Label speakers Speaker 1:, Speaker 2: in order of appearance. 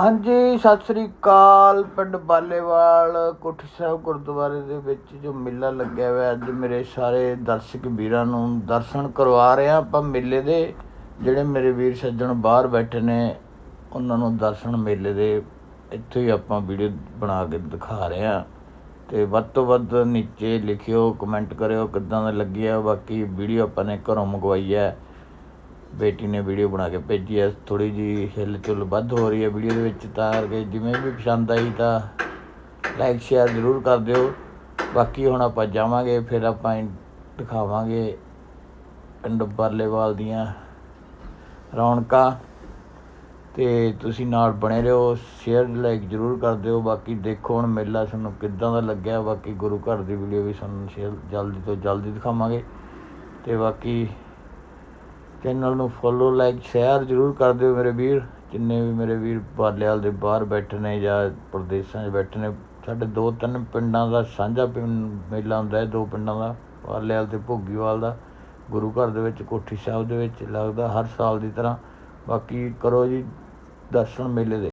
Speaker 1: ਹਾਂਜੀ, ਸਤਿ ਸ੍ਰੀ ਅਕਾਲ ਪਿੰਡ ਬਾਲੇਵਾਲ, ਕੋਠੀ ਸਾਹਿਬ ਗੁਰਦੁਆਰੇ ਦੇ ਵਿੱਚ ਜੋ ਮੇਲਾ ਲੱਗਿਆ ਹੋਇਆ ਅੱਜ ਮੇਰੇ ਸਾਰੇ ਦਰਸ਼ਕ ਵੀਰਾਂ ਨੂੰ ਦਰਸ਼ਨ ਕਰਵਾ ਰਹੇ ਆ ਆਪਾਂ ਮੇਲੇ ਦੇ ਜਿਹੜੇ ਮੇਰੇ ਵੀਰ ਸੱਜਣ ਬਾਹਰ ਬੈਠੇ ਨੇ, ਉਹਨਾਂ ਨੂੰ ਦਰਸ਼ਨ ਮੇਲੇ ਦੇ ਇੱਥੇ ਹੀ ਆਪਾਂ ਵੀਡੀਓ ਬਣਾ ਕੇ ਦਿਖਾ ਰਹੇ ਆ ਤੇ ਵੱਧ ਤੋਂ ਵੱਧ ਨੀਚੇ ਲਿਖਿਓ, ਕਮੈਂਟ ਕਰਿਓ ਕਿੱਦਾਂ ਦਾ ਲੱਗਿਆ। ਬਾਕੀ ਵੀਡੀਓ ਆਪਾਂ ਨੇ ਘਰੋਂ ਮੰਗਵਾਈ ਹੈ। ਬੇਟੀ ਨੇ ਵੀਡੀਓ ਬਣਾ ਕੇ ਭੇਜੀ ਹੈ ਥੋੜੀ ਜੀ ਹਿਲਚੁਲ ਵੱਧ ਹੋ ਰਹੀ ਹੈ ਵੀਡੀਓ ਦੇ ਵਿੱਚ ਤਾਂ ਕਰਕੇ ਜਿਵੇਂ ਵੀ ਪਸੰਦ ਆਈ ਤਾਂ ਲਾਈਕ ਸ਼ੇਅਰ ਜ਼ਰੂਰ ਕਰ ਦਿਓ। ਬਾਕੀ ਹੁਣ ਆਪਾਂ ਜਾਵਾਂਗੇ, ਫਿਰ ਆਪਾਂ ਦਿਖਾਵਾਂਗੇ ਪਿੰਡ ਬਰਲੇਵਾਲ ਦੀਆਂ ਰੌਣਕਾਂ। ਤੇ ਤੁਸੀਂ ਨਾਲ ਬਣੇ ਰਹੋ ਸ਼ੇਅਰ ਲਾਈਕ ਜ਼ਰੂਰ ਕਰ ਦਿਓ। ਬਾਕੀ ਦੇਖੋ ਹੁਣ ਮੇਲਾ ਤੁਹਾਨੂੰ ਕਿੱਦਾਂ ਦਾ ਲੱਗਿਆ। ਬਾਕੀ ਗੁਰੂ ਘਰ ਦੀ ਵੀਡੀਓ ਵੀ ਤੁਹਾਨੂੰ ਸ਼ੇਅਰ ਜਲਦੀ ਤੋਂ ਜਲਦੀ ਦਿਖਾਵਾਂਗੇ। ਤੇ ਬਾਕੀ ਚੈਨਲ ਨੂੰ ਫੋਲੋ ਲਾਈਕ ਸ਼ੇਅਰ ਜ਼ਰੂਰ ਕਰ ਦਿਓ ਮੇਰੇ ਵੀਰ। ਜਿੰਨੇ ਵੀ ਮੇਰੇ ਵੀਰ ਬਾਲਿਆਲ ਦੇ ਬਾਹਰ ਬੈਠੇ ਨੇ ਜਾਂ ਪ੍ਰਦੇਸ਼ਾਂ 'ਚ ਬੈਠੇ ਨੇ, ਸਾਡੇ ਦੋ ਤਿੰਨ ਪਿੰਡਾਂ ਦਾ ਸਾਂਝਾ ਪਿੰਡ ਮੇਲਾ ਹੁੰਦਾ ਹੈ, ਦੋ ਪਿੰਡਾਂ ਦਾ, ਬਾਲਿਆਲ ਤੇ ਭੋਗੀਵਾਲ ਦਾ। ਗੁਰੂ ਘਰ ਦੇ ਵਿੱਚ, ਕੋਠੀ ਸਾਹਿਬ ਦੇ ਵਿੱਚ ਲੱਗਦਾ ਹਰ ਸਾਲ ਦੀ ਤਰ੍ਹਾਂ। ਬਾਕੀ ਕਰੋ ਜੀ, ਦਰਸ਼ਨ ਮੇਲੇ ਦੇ।